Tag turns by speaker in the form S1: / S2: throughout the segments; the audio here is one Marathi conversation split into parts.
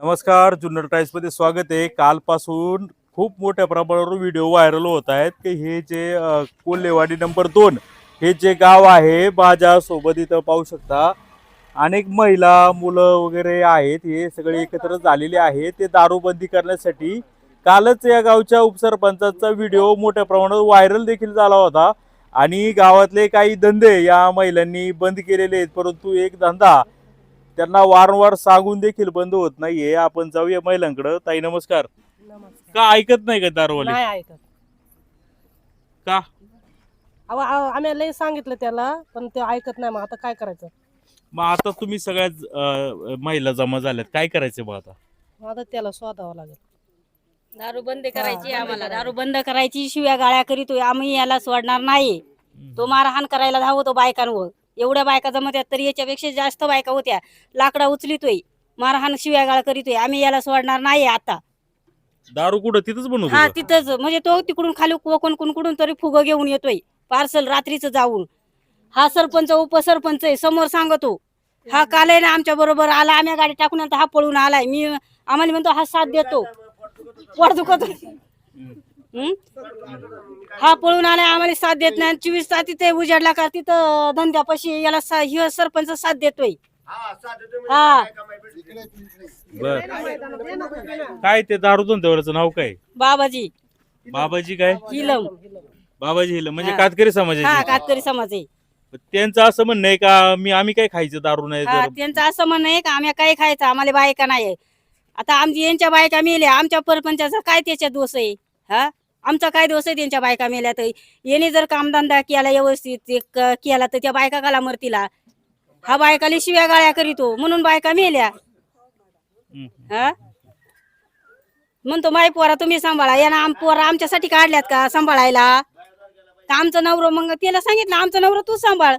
S1: नमस्कार जुन्नर टाईम्समध्ये स्वागत आहे. कालपासून खूप मोठ्या प्रमाणावर व्हिडिओ व्हायरल होत आहेत की हे जे अ, कोल्हेवाडी नंबर दोन हे जे गाव आहे माझ्यासोबत इथं पाहू शकता. अनेक महिला मुलं वगैरे आहेत हे सगळे एकत्र झालेले आहेत. ते दारूबंदी करण्यासाठी कालच या गावच्या उपसरपंचाचा व्हिडिओ मोठ्या प्रमाणावर व्हायरल देखील झाला होता. आणि गावातले काही धंदे या महिलांनी बंद केलेले आहेत परंतु एक धंदा त्यांना वारंवार सांगून देखील बंद होत नाहीये. आपण जाऊया महिलांकडे. ताई नमस्कार.
S2: नमस्कार.
S1: का ऐकत नाही का दारवाले?
S2: नाही ऐकत.
S1: का?
S2: अहो अहो, आम्ही लय सांगितलं त्याला पण ते ऐकत नाही. मग आता काय करायचं?
S1: मग आता तुम्ही सगळ्याच अं, महिला जमा झाल्यात. काय करायचं मग आता?
S2: मग आता त्याला शोधावं लागेल.
S3: दारू बंद करायची आम्हाला. दारू बंद करायची शिव्या गाळ्या करीतोय. आम्ही याला सोडणार नाही. तो मारहाण करायला धावतो बायकांवर. एवढ्या बायका जमत्यात तरी याच्यापेक्षा जास्त बायका होत्या. लाकडा उचलितोय मारहाण शिव्या गाळ करीतोय आम्ही याला सोडणार नाही आता.
S1: दारू कुठं? तिथंच बनवतो
S3: हा
S1: का?
S3: तिथंच. म्हणजे तो तिकडून खाली कोकण कुणकुडून तरी फुग घेऊन येतोय. पार्सल रात्रीच जाऊन. हा सरपंच उपसरपंच आहे समोर सांगतो. हा काल आहे ना आमच्या बरोबर आला आम्ही गाडी टाकून आता हा पळून आलाय. मी आम्हाला म्हणतो हा साथ देतो. पोट दुखत? हा? पळून आलाय आम्हाला साथ देत नाही. चोवीस तास तिथे उजाडला का तिथं धंद्यापाशी याला सा- ह्यो सरपंच साथ देतोय. हा
S1: बर. काय ते दारू धंद्यावरचं नाव काय?
S3: बाबाजी.
S1: बाबाजी काय?
S3: हिलम.
S1: बाबाजी हिल म्हणजे
S3: हा.
S1: कातकरी
S3: हा
S1: समाजाचे
S3: कातकरी समाज आहे
S1: त्यांचं असं म्हणणं आहे का मी आम्ही काय खायचं दारू नाही
S3: हा
S1: जर
S3: त्यांचं असं म्हणणं आहे का आम्ही काय खायचं आम्हाला बायका नाही. आता आमची यांच्या बायका मेल्या आमच्या परपंचाचा काय त्याच्या दोष आहे? हा? आमचा काय दोष आहे त्यांच्या बायका मेल्या तर याने जर कामधंदा केला व्यवस्थित केला तर त्या बायका काला मरतीला. हा बायकाला शिव्या गाळ्या करीतो म्हणून बायका मेल्या. हा? म्हणतो माय पोरा तुम्ही सांभाळा. यानं आम पोरा आमच्यासाठी काढल्यात का सांभाळायला? तर आमचं नवरं मग त्याला सांगितलं आमचं नवरं तू सांभाळ.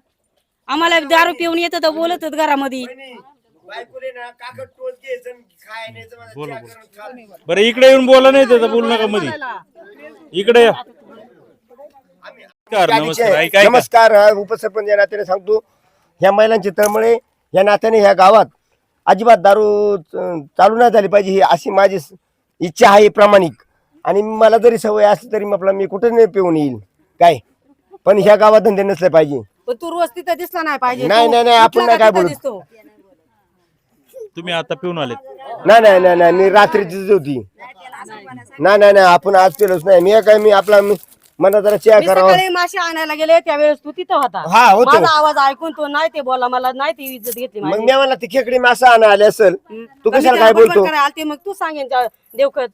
S3: आम्हाला दारू पिऊन येतं तर बोलतच घरामध्ये.
S1: बोला बोला. बरं इकडे येऊन बोला नाही त्याचं बोलू नका मध्ये इकडे या. नमस्कार नमस्कार. ऐका ऐका.
S4: नमस्कार हा उपसरपंच या नात्याने सांगतो. ह्या महिलांची तळमळे या नात्याने ह्या गावात अजिबात दारू अं, चालू नाही झाली पाहिजे ही अशी माझी स- इच्छा आहे प्रामाणिक. आणि मला जरी सवय असली तरी आपला मी कुठे नाही पिऊन येईल. काय? पण ह्या गावात धंदे नसले पाहिजे.
S2: पण तू रोज तिथं दिसला नाही पाहिजे
S4: नाही,
S2: तू.
S4: नाही, नाही, आपण नाही
S2: का
S4: काय
S2: तिथं
S4: बोलत.
S2: दिसतो.
S1: तुम्ही आता पिऊन आलेत?
S4: नाही नाही नाही नाही मी रात्रीचीच होती. नाही नाही नाही आपण आज पेलोच नाही. मी काय मी आपला मी- मला जरा चेअर
S2: मी
S4: करावा.
S2: सकाळी मासे आणायला गेले त्यावेळेस तू तिथं होता.
S4: हा होतो.
S2: माझा आवाज ऐकून तो नाही ते बोला मला नाही ती इज्जत घेतली
S4: मग
S2: माझी.
S4: मी मला ती खेकडी मासा आणा आले असेल. तू
S2: मी
S4: कशाला
S2: त्याला
S4: काय
S2: बडबड
S4: बोलतो
S2: करायला आलते, मग तू सांगेन त्या देवखत.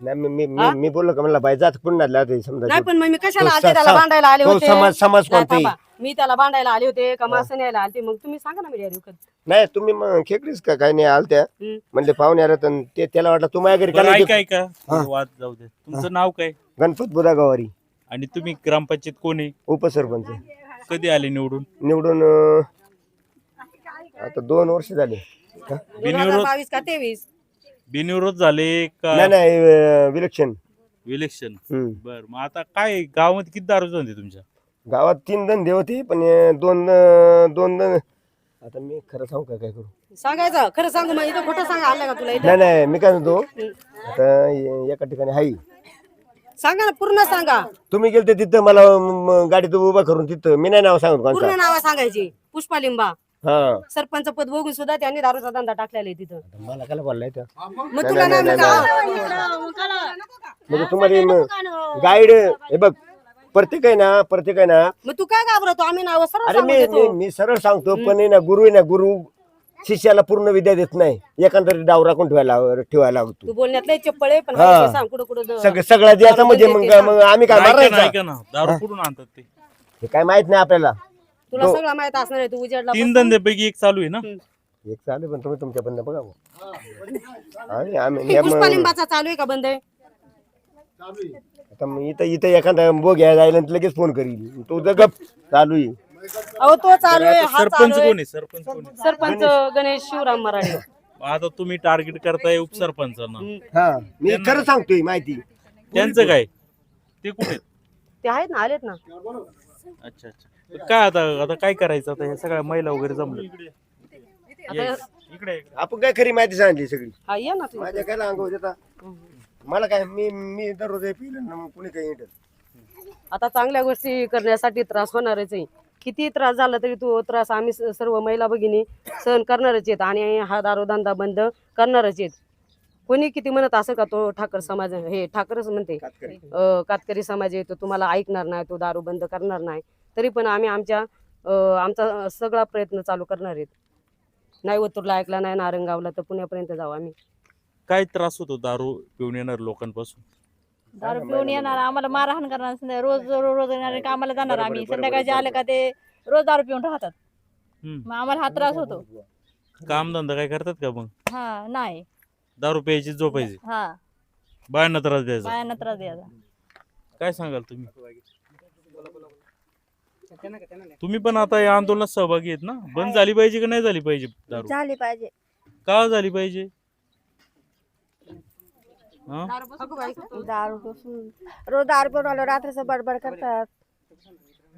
S4: नाही मी मी मी- मी बोललो का? मला बाई जात पुन्हा समजा.
S2: नाही पण मग मी कशाला त्याला भांडायला आले
S4: तो
S2: होते?
S4: समाज- समाज
S2: नाही,
S4: कोणते?
S2: थांबा. मी त्याला भांडायला आले होते का? मासे न्यायला आलते. मग तुम्ही सांगा ना देवखत
S4: नाही तुम्ही मग खेकडीच का? काय नाही आलत्या.
S2: हम्म.
S4: म्हणले पाहुणे आले तर ते त्याला वाटलं तू माझ्या घरी
S1: बरं
S4: काय
S1: ऐका ऐका. वाद जाऊ दे. तुमचं नाव काय?
S4: गवारी.
S1: आणि तुम्ही ग्रामपंचायत कोण आहे?
S4: उपसरपंच.
S1: कधी आले निवडून?
S4: निवडून अं, आता दोन वर्ष झाले. हा?
S1: बिनविरोध?
S2: बावीस का तेवीस?
S1: बिनविरोध झाले का?
S4: नाही नाही अं, विलक्षण.
S1: इलेक्शन
S4: हम्म.
S1: बर मग आता काय गावामध्ये किती दारू धंदे तुमच्या?
S4: गावात तीन धंदे होते पण अं, दोन अं, दोन धं- आता मी खरं सांगू का काय करू?
S2: सांगायचं खरं सांगू मग इथं खोटं सांगा आलं का तुला इथं?
S4: नाही नाही मी काय म्हणतो आता ए- एका ठिकाणी हाई
S2: सांगा ना पूर्ण सांगा.
S4: तुम्ही गेलते तिथं मला म- गाडीत उभा करून तिथं. मी नाही नाव सांगत कोणता.
S2: पूर्ण नाव सांगायची. पुष्पा लिंबा.
S4: हा.
S2: सरपंच पद बघून सुद्धा त्यांनी दारूचा धंदा टाकलेला आहे तिथं.
S4: मला काय बोललाय त्या
S2: मग? तुला
S4: नाही,
S2: नाही
S4: नाही,
S2: म्हणता.
S4: म्हणजे तुम्हाला गाईड हे बघ प्रत्येक आहे ना प्रत्येक आहे ना.
S2: मग तू काय घाबरतो? आम्ही नाव सरळ
S4: अरे
S2: सांगून
S4: मी
S2: देतो.
S4: मी- मी सरळ सांगतो पण आहे ना गुरु आहे ना गुरु शिष्याला पूर्ण विद्या देत नाही. एखादा डाव राखून ठेवायला ठेवायला लागतो
S2: तू. बोलण्यात लय चप्पळ आहे पण
S4: हा.
S2: हाय ते सांग कुठं कुठं द-
S4: सगळं सगळं द्यायचं म्हणजे मग मग आम्ही काय
S1: ऐका ना
S4: मारायचं?
S1: ऐका ना. दारू कुठून आणतात ते?
S4: हे काय माहीत नाही आपल्याला.
S2: तुला सगळं माहीत असणार आहे तू उजेडला
S1: तीन धंद्यापैकी एक चालू आहे ना?
S4: एक चालू पण तुम्ही तुमच्या बंद बघा बुवा. आणि आम्ही
S2: हे पुष्पा लिंबाचा चालू आहे का बंद? आहे
S4: आता मग इथं इथं एखादा बो घ्यायला जायला आणि लगेच फोन करील तू जर गप चालू आहे.
S2: अहो तो चालू आहे हा
S1: सरपंच
S2: चालू
S1: कोण आहे? सरपंच कोण आहे?
S2: सरपंच गणेश. शिवराम मराठे.
S1: आता तुम्ही टार्गेट करताय उपसरपंचांना.
S4: हा मी खरं सांगतोय माहिती.
S1: त्यांचं काय? ते कुठे? आहेत?
S2: ते आहेत ना आलेत ना.
S1: अच्छा अच्छा. काय आता आता काय करायचं? आता हे सगळ्या महिला वगैरे जमले.
S2: आता
S1: इकडे इकडे.
S4: आपण काय खरी माहिती सांगली सगळी?
S2: हा ये ना तुम्ही.
S4: माझ्या काय अंगावर देता? मला काय मी मी दररोज हे पिलं ना मग कुणी काही येतं
S2: आता चांगल्या गोष्टी करण्यासाठी त्रास होणारच आहे. किती त्रास झाला तरी तो त्रास आम्ही स- सर्व महिला भगिनी सहन करणारच आहेत आणि हा दारोधंदा बंद करणारच आहेत. कोणी किती म्हणत असं का तो ठाकर समाज हे ठाकरच म्हणते.
S4: कातकरी.
S2: अं, कातकरी समाज आहे तो तुम्हाला ऐकणार नाही तो दारू बंद करणार नाही. तरी पण आम्ही आमच्या आमचा सगळा प्रयत्न चालू करणार आहेत. नाही ओतूरला ऐकला नाही नारंगावला तर पुण्यापर्यंत जाऊ आम्ही.
S1: काय त्रास होतो दारू पिऊन येणार लोकांपासून?
S5: दारू पिऊन येणार आम्हाला मारहाण करणार संध्या- रोज रोज रोज येणार कामाला जाणार आम्ही. संध्याकाळचे आले का ते रोज दारू पिऊन राहतात.
S1: हम्म.
S5: मग आम्हाला हा त्रास होतो.
S1: काम धंदा काय करतात का मग?
S5: हा नाही.
S1: दारू प्यायची झोपायची?
S5: हा.
S1: बायांना त्रास द्यायचा?
S5: बायांना त्रास द्यायचा.
S1: काय सांगाल तुम्ही? तुम्ही पण आता या आंदोलनात सहभागी आहेत ना? बंद झाली पाहिजे का नाही झाली पाहिजे दारू?
S5: झाली पाहिजे.
S1: का झाली पाहिजे? हा?
S6: दारू पासून रोज दारू पिऊन आलो रात्रीचं बडबड करतात.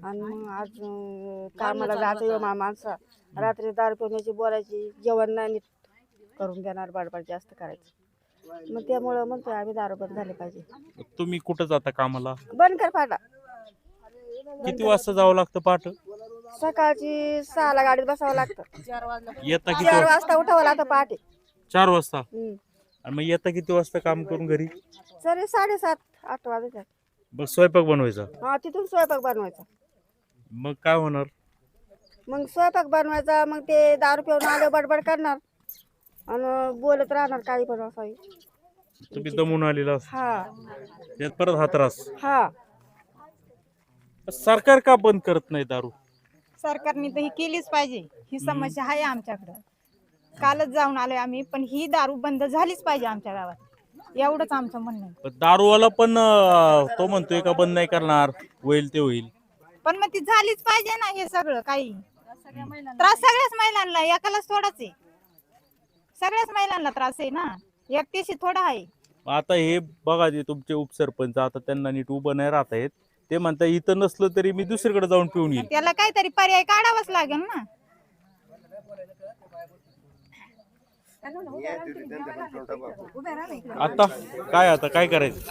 S6: आणि मग आज अं, कामाला जातो मा माणसा. रात्री दारू पिण्याची बोलायची जेवण नाही नीट करून देणार बडबड जास्त करायची. मग त्यामुळं म्हणतोय आम्ही दारू बंद झाले पाहिजे.
S1: तुम्ही कुठं जाता कामाला?
S6: बंद कर फाटा.
S1: किती वाजता जावं लागतं पहाट?
S6: सकाळची सहाला गाडीत बसावं लागतं.
S1: येता किती
S6: चार वाजता उठावं लागतं पहाटे.
S1: चार वाजता?
S6: हम्म.
S1: आणि मग येता किती वाजता काम करून घरी?
S6: तरी साडेसात आठ वाजतात
S1: मग स्वयंपाक बनवायचा?
S6: हा तिथून स्वयंपाक बनवायचा.
S1: मग काय होणार?
S6: मग स्वयंपाक बनवायचा मग ते दारू पिऊन आले बडबड करणार. आणि बोलत राहणार काही पण असावी.
S1: तुम्ही दमून आलेला असता.
S6: हा.
S1: त्यात परत हा त्रास.
S6: हा.
S1: सरकार का बंद करत नाही दारू?
S7: सरकारने तर ही केलीच पाहिजे. ही समस्या आहे आमच्याकडं. कालच जाऊन आलोय आम्ही पण ही दारू बंद झालीच पाहिजे आमच्या गावात. एवढंच आमचं म्हणणं आहे.
S1: पण दारूवाला पण अं, तो म्हणतोय का बंद नाही करणार होईल ते होईल.
S7: पण मग ती झालीच पाहिजे ना हे सगळं काही. त्रास सगळ्याच महिलांना एकालाच थोडाच आहे. सगळ्याच महिलांना त्रास आहे ना. एकटीशी थोडा आहे.
S1: आता हे बघा जे तुमचे उपसरपंच आता त्यांना नीट उभं नाही राहत आहेत ते म्हणता इथं नसलं तरी मी दुसरीकडे जाऊन पिऊन येईल
S7: त्याला काहीतरी पर्याय काढावाच लागेल ना.
S1: आता काय आता काय करायचं?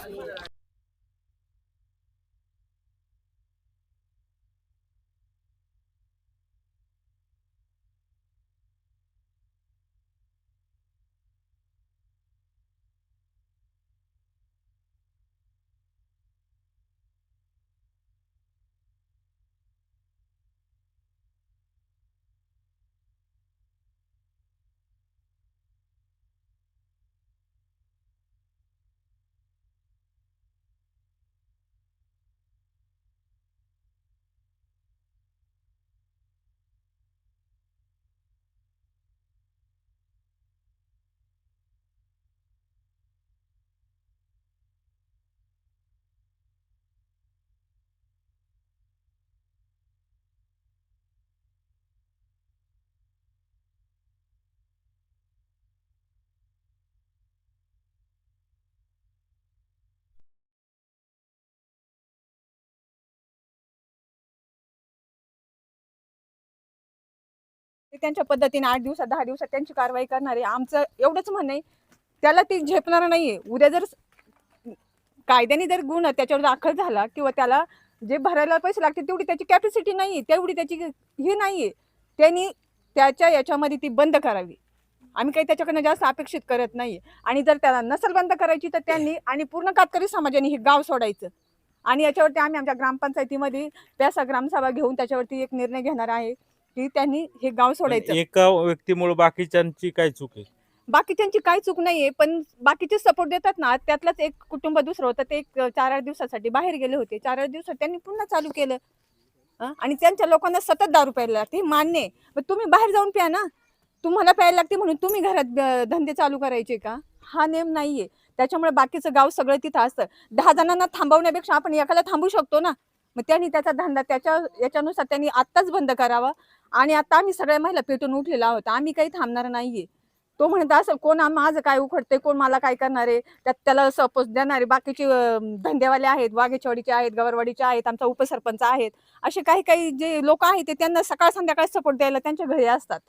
S8: ते त्यांच्या पद्धतीने आठ दिवसात दहा दिवसात त्यांची कारवाई करणार. आहे आमचं एवढंच म्हणणं आहे. त्याला ती झेपणार नाहीये. उद्या जर कायद्याने जर गुण त्याच्यावर दाखल झाला किंवा त्याला जे भरायला पैसे लागतील तेवढी त्याची कॅपॅसिटी नाही तेवढी त्याची हे नाही आहे त्यांनी त्याच्या याच्यामध्ये ती बंद करावी. आम्ही काही त्याच्याकडनं जास्त अपेक्षित करत नाही आणि जर त्याला नसल बंद करायची तर त्यांनी आणि पूर्ण कातकरी समाजाने हे गाव सोडायचं. आणि याच्यावरती आम्ही आमच्या ग्रामपंचायतीमध्ये प्यासा ग्रामसभा घेऊन त्याच्यावरती एक निर्णय घेणार आहे. की त्यांनी हे गाव सोडायचं.
S1: एका व्यक्तीमुळे बाकीच्यांची काय चूक आहे?
S8: बाकीच्यांची काही चूक नाहीये पण बाकीचे सपोर्ट देतात ना त्यातलंच एक कुटुंब दुसरं होतं. ते एक चार आठ दिवसासाठी बाहेर गेले होते. चार आठ दिवसात त्यांनी पुन्हा चालू केलं? आणि त्यांच्या लोकांना सतत दारू प्यायला लागते. हे मान्य आहे. तुम्ही बाहेर जाऊन प्या ना. तुम्हाला प्यायला लागते म्हणून तुम्ही घरात अं, धंदे चालू करायचे का? हा नेम नाहीये. त्याच्यामुळे बाकीचं गाव सगळं तिथं असतं. दहा जणांना थांबवण्यापेक्षा आपण एकाला थांबू शकतो ना. मग त्यांनी त्याचा धंदा त्याच्या याच्यानुसार त्यांनी आत्ताच बंद करावा. आणि आता आम्ही सगळ्या महिला पेटून उठलेला आहोत. आम्ही काही थांबणार नाहीये. तो म्हणत असेल कोण माझं काय उखडते कोण मला काय करणारे त्यात त्याला सपोज देणारे बाकीचे धंदेवाले आहेत वाघेचवाडीचे आहेत गवरवाडीचे आहेत आमचा उपसरपंच आहेत. असे काही काही जे लोक आहेत ते त्यांना सकाळ संध्याकाळ सपोर्ट द्यायला त्यांच्या घरी असतात.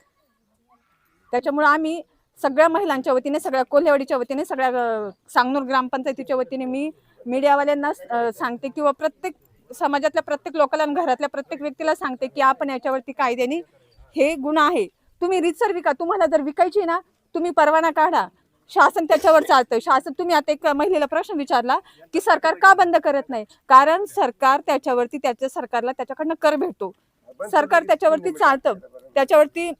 S8: त्याच्यामुळे आम्ही सगळ्या महिलांच्या वतीने सगळ्या कोल्हेवाडीच्या वतीने सगळ्या सांगनूर ग्रामपंचायतीच्या वतीने मी मीडियावाल्यांना सांगते किंवा प्रत्येक समाजातल्या प्रत्येक लोकांना आणि घरातल्या प्रत्येक व्यक्तीला सांगते की आपण याच्यावरती कायद्याने हे गुन्हा आहे. तुम्ही रितसर विका. तुम्हाला जर विकायची ना तुम्ही परवाना काढा. शासन त्याच्यावर चालतं शासन तुम्ही आता एक महिलेला प्रश्न विचारला की सरकार का बंद करत नाही? कारण सरकार त्याच्यावरती त्याच्या सरकारला त्याच्याकडनं कर भेटतो. सरकार त्याच्यावरती चालतं. त्याच्यावरती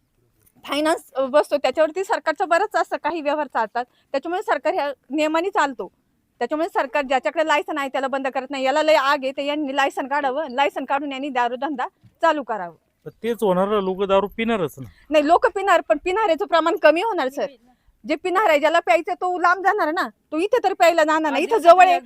S8: फायनान्स बसतो. त्याच्यावरती सरकारचं बरंच असं काही व्यवहार चालतात. त्याच्यामुळे सरकार ह्या नियमाने चालतो. त्याच्यामुळे सरकार ज्याच्याकडे लायसन आहे त्याला बंद करत नाही. याला लय आग आहे तर यांनी लायसन काढावं लायसन काढून यांनी दारूधंदा चालू करावं.
S1: तर तेच होणार लोक दारू पिणारच ना.
S8: नाही लोक पिणार पण पिणाऱ्याचं प्रमाण कमी होणार सर जे पिणार आहे ज्याला प्यायचं तो लांब जाणार ना तो इथे तर प्यायला जाणार नाही. इथं जवळ आहे.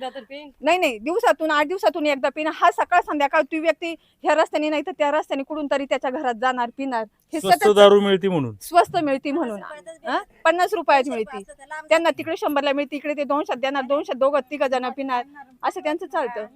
S8: नाही नाही दिवसातून आठ दिवसातून एकदा पिणं हा सकाळ संध्याकाळ ती व्यक्ती ह्या रस्त्याने नाही तर त्या रस्त्याने कुठून तरी त्याच्या घरात जाणार पिणार. हे
S1: स्वस्त
S8: सतत
S1: दारू मिळते म्हणून.
S8: स्वस्त मिळती म्हणून. हा? पन्नास रुपयात मिळती. त्यांना तिकडे शंभरला मिळते इकडे ते दोनशे देणार दोनशे दोघं तिघ जण पिणार. असं त्यांचं चालतं.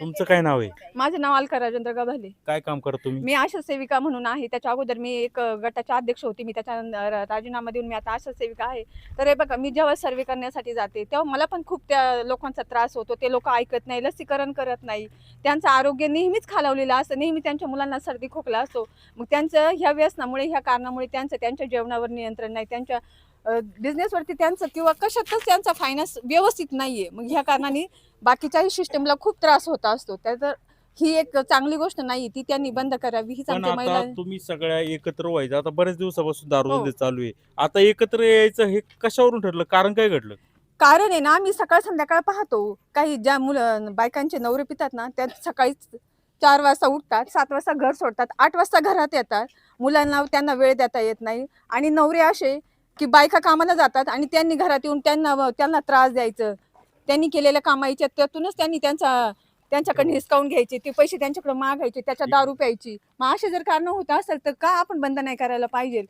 S1: तुमचं काय नाव आहे?
S8: माझं नाव अलका राजेंद्र गभाले
S1: काय काम करा तुम्ही?
S8: मी आशा सेविका म्हणून आहे. त्याच्या अगोदर मी एक गटाच्या अध्यक्ष होती. मी त्याच्या र- राजीनामा देऊन मी आता आशा सेविका आहे. तर हे बघा मी जेव्हा सर्वे करण्यासाठी जाते तेव्हा मला पण खूप त्या लोकांचा त्रास होतो. ते लोक ऐकत नाही लसीकरण करत नाही. त्यांचं आरोग्य नेहमीच खालावलेलं असतं. नेहमी त्यांच्या मुलांना सर्दी खोकला असतो. मग त्यांचं ह्या व्यसनामुळे ह्या कारणामुळे त्यांचं त्यांच्या जेवणावर नियंत्रण नाही. त्यांच्या बिझनेसवरती त्यांचं किंवा कशातच त्यांचा फायनान्स व्यवस्थित नाहीये. मग ह्या कारणाने बाकीच्याही सिस्टमला खूप त्रास होत असतो. त्या तर ही एक चांगली गोष्ट नाही ती त्यांनी बंद करावी. हीच
S1: पण आता
S8: महिला
S1: तुम्ही सगळ्या एकत्र व्हायचं. आता बऱ्याच दिवसापासून दारू
S8: हो.
S1: चालू आहे. आता एकत्र यायचं हे कशावरून ठरलं? कारण काय घडलं?
S8: कारण आहे ना आम्ही सकाळ संध्याकाळ पाहतो. काही ज्या मुलं बायकांचे नवरे पितात ना त्या सकाळी चार वाजता उठतात सात वाजता घर सोडतात आठ वाजता घरात येतात. मुलांना त्यांना वेळ देता येत नाही. आणि नवरे असे की बायका कामाला जातात आणि त्यांनी घरात येऊन त्यांना त्यांना त्रास द्यायचं. त्यांनी केलेल्या कामाईच्या त्यातूनच त्यांनी त्यांचा त्यांच्याकडे हिसकावून घ्यायचे ते पैसे त्यांच्याकडे मागायचे त्याच्या दारू प्यायची. मग असे जर कारण होत असेल तर का आपण बंद नाही करायला पाहिजे?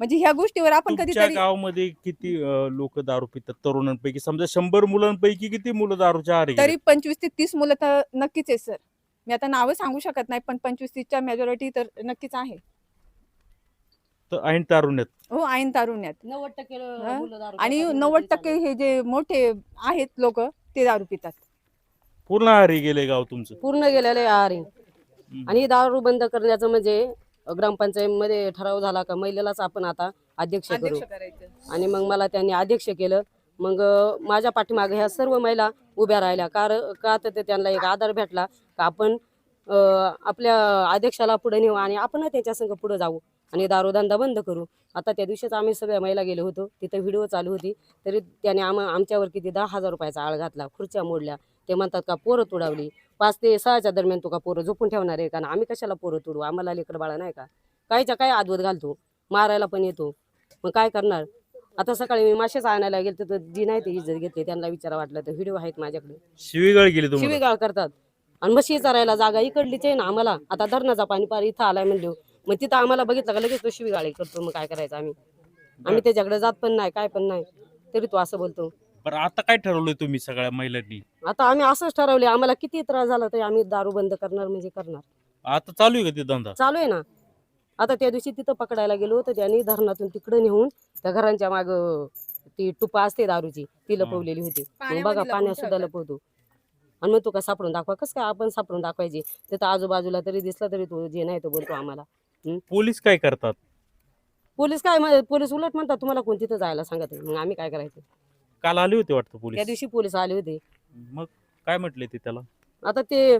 S8: म्हणजे ह्या गोष्टीवर आपण
S1: तुमच्या
S8: कधीतरी
S1: गावामध्ये किती लोक दारू पितात? तरुणांपैकी. समजा शंभर मुलांपैकी किती मुलं दारूच्या आहारी
S8: तरी
S1: गेले?
S8: पंचवीस ते तीस मुलं तर नक्कीच आहे सर. मी आता नावं सांगू शकत नाही पण पंचवीस तीसच्या मेजॉरिटी तर नक्कीच आहे.
S1: तर ऐन तारुण्यात.
S8: हो ऐन तारुण्यात.
S2: नव्वद टक्के
S8: हा?
S2: मुलं दारू
S8: आणि
S2: पितात,
S8: नव्वद टक्के हे जे मोठे आहेत लोक ते दारू पितात.
S1: पूर्ण आहारी गेले गाव तुमचं.
S2: पूर्ण गेलेले आहे आहारी आणि दारू बंद करण्याचं म्हणजे ग्रामपंचायतीमध्ये ठराव झाला का महिलेलाच आपण आता अध्यक्ष करू.
S8: करायचं.
S2: आणि मग मला त्यांनी अध्यक्ष केलं. मग अं, माझ्या पाठीमागे ह्या सर्व महिला उभ्या राहिल्या. कार का तर ते त्यांना एक आधार भेटला का आपण अं, आपल्या अध्यक्षाला पुढे नेऊ आणि आपण त्याच्या संग पुढे जाऊ. आणि दारोधंदा बंद करू. आता त्या दिवशीच आम्ही सगळ्या महिला गेलो होतो. तिथं व्हिडिओ चालू होती. तरी त्याने आम आमच्यावर किती दहा हजार रुपयाचा आळ घातला. खुर्च्या मोडल्या. ते म्हणतात का पोरं तुडावली. पाच ते सहाच्या दरम्यान तू का पोरं झोपून ठेवणार आहे? का ना आम्ही कशाला पोरं तुडू? आम्हाला लेकर बाळा नाही का? कायच्या काय आदवत घालतो. मारायला पण येतो. मग काय करणार? आता सकाळी मी मासेच आणायला गेले तर जी नाही ते इज्जत घेतली. त्यांना विचारा वाटलं तर व्हिडिओ आहेत माझ्याकडे.
S1: शिवीगाळ गेली
S2: शिवीगाळ करतात. आणि म्हशी चरायला जागा इकडलीच आहे ना आम्हाला. आता धरणाचा पाणी पार इथं आलाय म्हणलो मग तिथं आम्हाला बघितलं का लगेच तो शिवीगाळी करतो मग काय करायचं आम्ही? आम्ही त्याच्याकडे जात पण नाही काय पण नाही. तरी तो असं बोलतो.
S1: बरं आता काय ठरवलंय तुम्ही सगळ्या महिलांनी?
S2: आता आम्ही असंच ठरवले आम्हाला किती त्रास झाला तरी आम्ही दारू बंद करणार म्हणजे करणार.
S1: आता चालू आहे का ते धंदा?
S2: चालू आहे ना. आता त्या दिवशी तिथं पकडायला गेलो तर त्यांनी धरणातून तिकडे नेऊन त्या घरांच्या माग ती टुपा असते दारूची ती लपवलेली होती. मग बघा पाण्यात सुद्धा. लपवतो. आणि मग तू का सापडून दाखवा कसं काय आपण सापडून दाखवायची? तिथं आजूबाजूला तरी दिसला तरी तो जे नाही तो बोलतो आम्हाला.
S1: पोलीस काय करतात?
S2: पोलीस काय म्हण- पोलीस उलट म्हणतात तुम्हाला कोण तिथं जायला सांगत. मग आम्ही काय करायचं?
S1: काल आले होते वाटतं
S2: त्या
S1: पोलीस
S2: दिवशी पोलीस आले होते.
S1: मग काय म्हटले ते त्याला?
S2: आता ते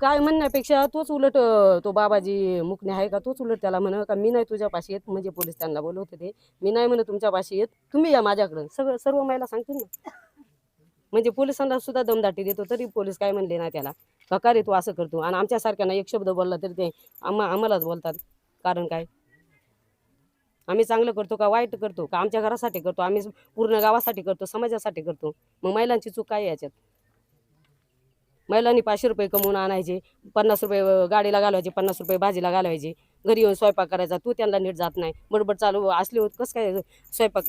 S2: काय म्हणण्यापेक्षा तोच उलट अं, तो बाबाजी मुकणे आहे का? तोच उलट त्याला म्हण का मी नाही तुझ्यापाशी येत? म्हणजे पोलीस त्यांना बोलवत होते. मी नाही म्हण तुमच्यापाशी येत. तुम्ही या माझ्याकडं. सगळं सर्व महिला सांगतील ना. म्हणजे पोलिसांना सुद्धा दमदाटी देतो तरी पोलीस काय म्हणले नाही त्याला? का तू असं करतो? आणि आमच्यासारख्यांना एक शब्द बोलला तरी ते आम्हा आम्हालाच बोलतात. कारण काय? आम्ही चांगलं करतो का वाईट करतो? का आमच्या घरासाठी करतो? आम्ही पूर्ण गावासाठी करतो? समाजासाठी करतो? मग महिलांची चूक काय याच्यात? महिलांनी पाचशे रुपये कमवून आणायचे पन्नास रुपये गाडीला घालवायचे पन्नास रुपये भाजीला घालवायचे. घरी येऊन स्वयंपाक करायचा तू त्यांना नीट जात नाही. बडबड चालू असली होत कसं काय स्वयंपाक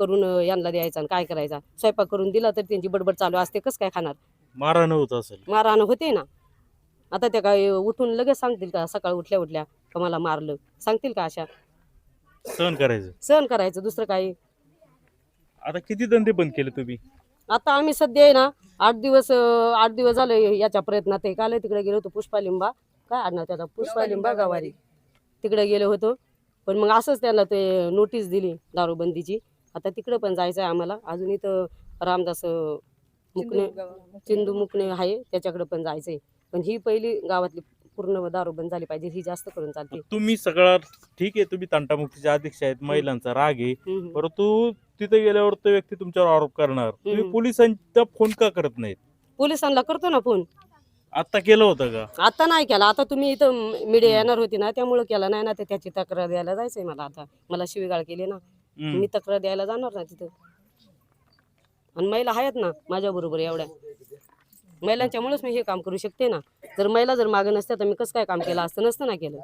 S2: करून यांना द्यायचा आणि काय करायचा? स्वयंपाक करून दिला तर त्यांची बडबड चालू असते कसं काय खाणार?
S1: मारहाण होत असेल.
S2: मारहाण होते ना. आता त्या काय उठून लगेच सांगतील का सकाळी उठल्या उठल्या का मला मारलं? सांगतील का अशा?
S1: सहन करायचं.
S2: सहन करायचं दुसरं काही
S1: आता किती धंदे बंद केले तुम्ही?
S2: आता आम्ही सध्या आहे ना आठ दिवस अं, आठ दिवस झाले याच्या प्रयत्नात आहे. काल तिकडे गेलो होतो पुष्पालिंबा. काय आडनाव त्याचा? पुष्पालिंबा गवारी. तिकडे गेलो होतो. पण मग असंच त्यांना ते नोटीस दिली दारूबंदीची. आता तिकडे पण जायचं आहे आम्हाला. अजून इथं रामदास मुकणे चिंदू मुकणे आहे त्याच्याकडे पण जायचंय. पण ही पहिली गावातली पूर्ण दारू बंद झाली पाहिजे ही जास्त करून चालते.
S1: तुम्ही सगळं ठीक आहे तुम्ही तंटामुक्तीचे अध्यक्ष आहेत महिलांचा राग आहे. परंतु तिथे गेल्यावर तो व्यक्ती तुमच्यावर आरोप करणार. तुम्ही. पोलिसांचा फोन का करत नाहीत?
S2: पोलिसांना करतो ना फोन.
S1: आता केलं होतं का?
S2: आता नाही केला. आता तुम्ही इथं मीडिया येणार होती ना त्यामुळे केला नाही ना तर त्याची तक्रार द्यायला जायचंय मला आता. मला शिवीगाळ केली ना. मी तक्रार द्यायला जाणार ना तिथं. आणि महिला आहेत ना माझ्या बरोबर एवढ्या. महिलांच्यामुळेच मी हे काम करू शकते ना. जर महिला जर मागे नसत्या तर मी कसं काय काम केलं? असतं नसतं ना केलं.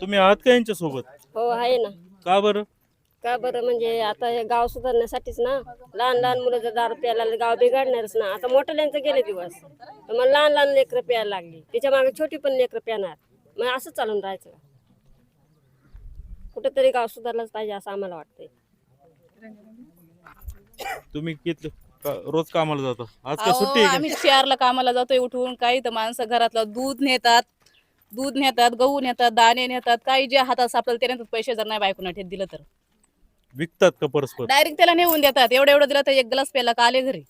S1: तुम्ही आहात का यांच्यासोबत?
S9: हो आहे ना.
S1: का बरं?
S9: का बरं? म्हणजे आता हे गाव सुधारण्यासाठीच ना. लहान लहान मुलं जर दारू प्यायला लागले, गाव बिघडणारच ना. आता मोठ्यांचं गेले दिवस. तर मग लहान लहान लेकरं प्यायला लागली. त्याच्यामागे छोटी पण लेकरं प्याणार मग असं चालून राहायचं. कुठेतरी गाव सुधारलंच पाहिजे असं आम्हाला वाटतंय.
S1: तुम्ही किती का- रोज कामाला जाता? आज काय सुट्टी
S10: आम्ही चारला कामाला जातोय उठून. काही तर माणसं घरातलं दूध नेतात. दूध नेतात गहू नेतात दाणे नेतात. काही जे हातात सापडलं ते नेतात. पैसे जर नाही बायकोना ठेत दिलं तर.
S1: का? विकतात का परस्पर?
S10: डायरेक्ट त्याला नेऊन देतात. एवढं एवढं दिलं तर एक ग्लास प्याला का आले घरी?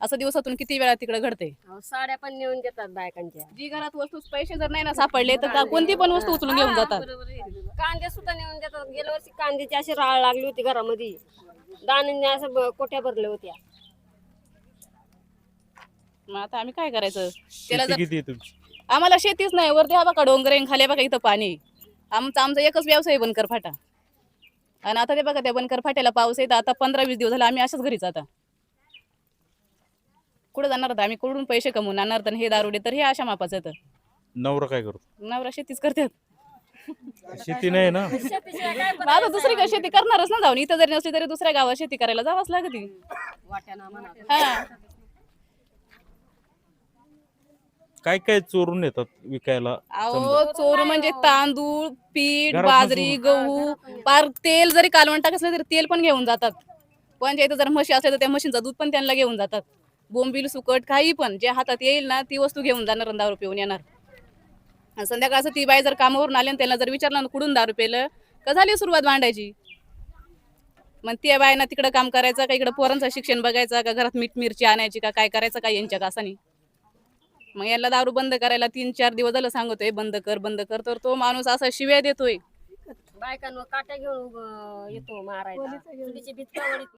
S10: असं दिवसातून किती वेळा तिकडे घडते
S9: अहो, साड्या पण नेऊन देतात बायकांच्या.
S10: जी घरात वस्तू पैसे जर नाही ना सापडले तर का- कोणती पण वस्तू उचलून घेऊन जातात?
S9: कांदे सुद्धा नेऊन देतात. गेल्या वर्षी कांद्याची अशी राळ लागली होती घरामध्ये. दाण्यांनी असं ब- कोट्या भरल्या होत्या.
S10: मग आता आम्ही काय करायचं? त्याला
S1: शेती
S10: जर
S1: किती आहे तुमची?
S10: आम्हाला शेतीच नाही. वरती हा बघा डोंगर आहे, खाली बघा इथं पाणी. आहे. आमचा आमचा एकच व्यवसाय आहे बनकर फाटा. आणि आता ते बघा त्या बनकर फाट्याला पाऊस येत आता पंधरा वीस दिवस झाले आम्ही अशाच घरीच आता. कुठं जाणार आता आम्ही कुठून पैसे कमवून आणणार तर हे दारुडे तर हे अशा मापाचं तर.
S1: नवरा काय करतो?
S10: नवरा शेतीच करतात.
S1: शेती नाही ना?
S10: मग आता दुसरी काय शेती करणारच ना जाऊन? इथं जरी नसली तरी दुसऱ्या गावात शेती करायला जावंच लागते. हा.
S1: काय काय चोरून येतात विकायला?
S10: अहो चोर म्हणजे तांदूळ पीठ बाजरी गहू पार तेल जरी कालवण टाकत असलं तरी तेल पण घेऊन जातात. पण इथं जर म्हशी असल्या तर त्या म्हशींचं दूध पण त्यांना घेऊन जातात. बोंबील सुकट काही पण जे हातात येईल ना ती वस्तू घेऊन जाणार आणि दारू पिऊन येणार. आणि संध्याकाळचं ती बाई जर कामावरून आली आणि त्यांना जर विचारलं ना कुठून दारू पेलं का झाली सुरुवात भांडायची? मग त्या बायना तिकडं काम करायचं का इकडं पोरांचं शिक्षण बघायचं का घरात मीठ मिरची आणायची का काय करायचं का यांच्या कासानी? मग याला दारू बंद करायला तीन चार दिवस झालं सांगतोय बंद कर बंद कर तर तो माणूस असा शिव्या देतोय.
S9: बायकांवर काट्या घेऊन येतो मारायला.